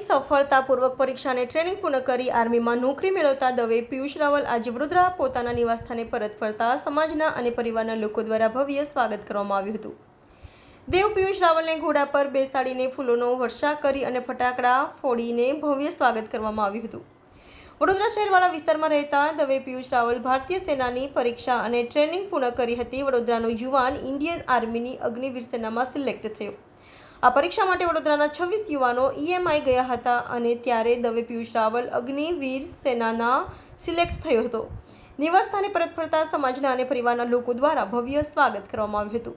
સફળતાપૂર્વક પરીક્ષાને ટ્રેનિંગ પૂર્ણ કરી આર્મીમાં નોકરી મેળવતા દવે પિયુષ રાવલ આજે વડોદરા પોતાના નિવાસસ્થાને પરત ફરતા સમાજના અને પરિવારના લોકો દ્વારા ભવ્ય સ્વાગત કરવામાં આવ્યું હતું. દેવ પિયુષ રાવલને ઘોડા પર બેસાડીને ફૂલોનો વર્ષા કરી અને ફટાકડા ફોડીને ભવ્ય સ્વાગત કરવામાં આવ્યું હતું. વડોદરા શહેરવાળા વિસ્તારમાં રહેતા દવે પિયુષ રાવલ ભારતીય સેનાની પરીક્ષા અને ટ્રેનિંગ પૂર્ણ કરી હતી. વડોદરાનો યુવાન ઇન્ડિયન આર્મીની અગ્નિવીર સેનામાં સિલેક્ટ થયો. આ પરીક્ષા માટે વડોદરાના છવ્વીસ યુવાનો ઈએમઆઈ ગયા હતા અને ત્યારે દવે પિયુષ રાવલ અગ્નિવીર સેનાના સિલેક્ટ થયો હતો. નિવાસસ્થાને પરત ફરતા સમાજના અને પરિવારના લોકો દ્વારા ભવ્ય સ્વાગત કરવામાં આવ્યું હતું.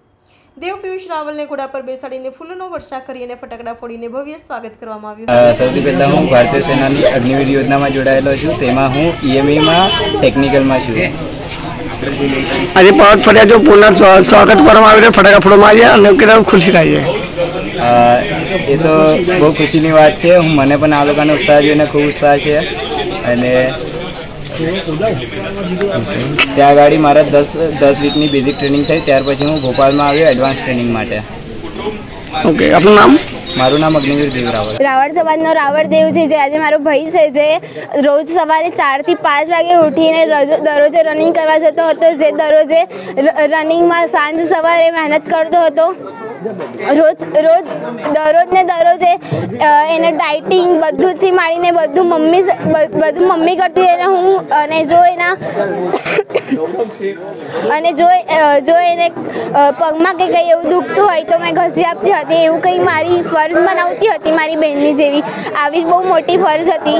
દેવ પિયુષ રાવલને ઘોડા પર બેસાડીને ફૂલોનો વર્ષા કરી અને ફટાકડા ફોડીને ભવ્ય સ્વાગત કરવામાં આવ્યું સૌથી પહેલાં હું ભારતીય સેનાની અગ્નિવીર યોજનામાં જોડાયેલો છું. તેમાં હું ઈએમઈમાં ટેકનિકલમાં છું. આજે પરત ફર્યા જો પુનઃ સ્વાગત કરવામાં આવ્યું છે. ફટાકા ફોડવામાં આવ્યા અને કેટલા ખુશી થાય છે? એ તો બહુ ખુશીની વાત છે. હું મને પણ આ લોકોનો ઉત્સાહ જોઈને ખૂબ ઉત્સાહ છે. અને ત્યાં આગળ મારા દસ દસ વીકની બેઝિક ટ્રેનિંગ થઈ. ત્યાર પછી હું ભોપાલમાં આવ્યો એડવાન્સ ટ્રેનિંગ માટે. ઓકે આપનું નામ? મારું નામ અગ્નિવીર દેવ રાવળ રાવળ સમાજનો રાવળ દેવ છે જે આજે મારો ભાઈ છે જે રોજ સવારે ચારથી પાંચ વાગે ઉઠીને દરરોજે રનિંગ કરવા જતો હતો જે દરરોજે રનિંગમાં સાંજ સવારે મહેનત કરતો હતો. રોજ રોજ દરરોજ ને દરરોજે એને ડાયટિંગ બધુંથી માંડીને બધું મમ્મી બધું મમ્મી કરતી એને હું અને જો એના અને જો જો એને પગમાં કે કંઈ એવું દુખતું હોય તો મેં ઘસી આપતી હતી. એવું કંઈ મારી ફરજ બનાવતી હતી મારી બહેનની જેવી. આવી જ બહુ મોટી ફરજ હતી.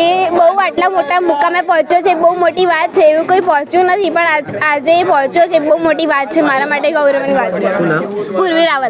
એ બહુ આટલા મોટા મુકામે પહોંચ્યો છે બહુ મોટી વાત છે. એવું કોઈ પહોંચ્યું નથી પણ આજ આજે એ પહોંચ્યો છે. બહુ મોટી વાત છે. મારા માટે ગૌરવની વાત છે. પૂર્વી રાવલ.